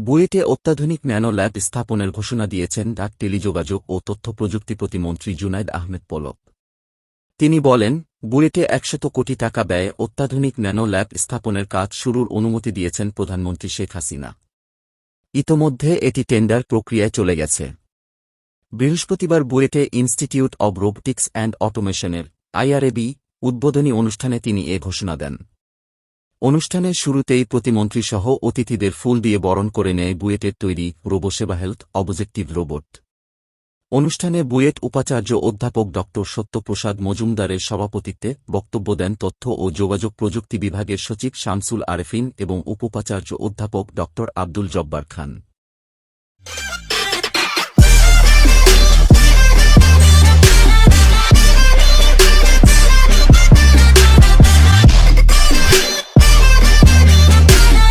বুয়েটে অত্যাধুনিক nano lab স্থাপনের ঘোষণা দিয়েছেন ডাক টেলিযোগাযোগ ও তথ্য প্রযুক্তি প্রতিমন্ত্রী জুনাইদ আহমেদ পলক। তিনি বলেন, বুয়েটে একশত কোটি টাকা ব্যয়ে অত্যাধুনিক ন্যানো ল্যাব স্থাপনের কাজ শুরুর অনুমতি দিয়েছেন প্রধানমন্ত্রী শেখ হাসিনা। ইতোমধ্যে এটি টেন্ডার প্রক্রিয়ায় চলে গেছে। বৃহস্পতিবার বুয়েটে ইনস্টিটিউট অব রোবটিক্স অ্যান্ড অটোমেশনের, আইআরএবি, উদ্বোধনী অনুষ্ঠানে তিনি এ ঘোষণা দেন। অনুষ্ঠানের শুরুতেই প্রতিমন্ত্রীসহ অতিথিদের ফুল দিয়ে বরণ করে নেয় বুয়েটের তৈরি রোবোসেবা হেলথ অবজেক্টিভ রোবট। অনুষ্ঠানে বুয়েট উপাচার্য অধ্যাপক ড. সত্যপ্রসাদ মজুমদারের সভাপতিত্বে বক্তব্য দেন তথ্য ও যোগাযোগ প্রযুক্তি বিভাগের সচিব শামসুল আরেফিন এবং উপোপাচার্য অধ্যাপক ড. আব্দুল জব্বার খান।